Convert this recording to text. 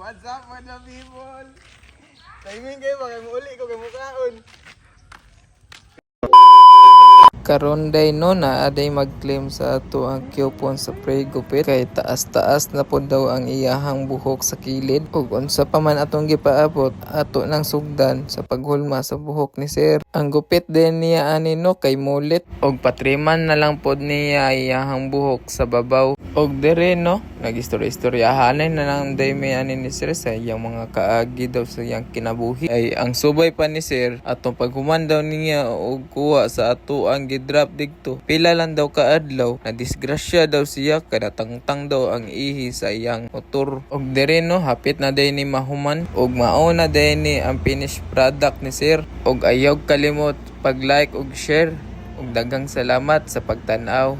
What's up mga people? Timing kayo ba? Kaya muli ko kay mukhaon. Karon day no na aday mag-claim sa ato ang coupon sa Prey Gupit kay taas-taas na po daw ang iyahang buhok sa kilid ug unsa pa man atong gipaabot ato nang sugdan sa paghulma sa buhok ni sir. Ang gupit din niya ani no kay mulit. Ug patriman na lang pod niya iyahang buhok sa babaw. Og dire no nagistorya-istoryahanay na lang day may ani ni sir sa iyang mga kaagi daw sa iyang kinabuhi. Ay ang subay pa ni sir atong paghuman daw niya og kuha sa ato ang gidrop digto. Pila lang daw kaadlaw na disgrasya daw siya kada tangtang daw ang ihi sa iyang motor. Og dire no hapit na day ni mahuman. Og mao na day ni ang finished product ni sir. Og ayaw kalimot pag-like ug share ug daghang salamat sa pagtan-aw.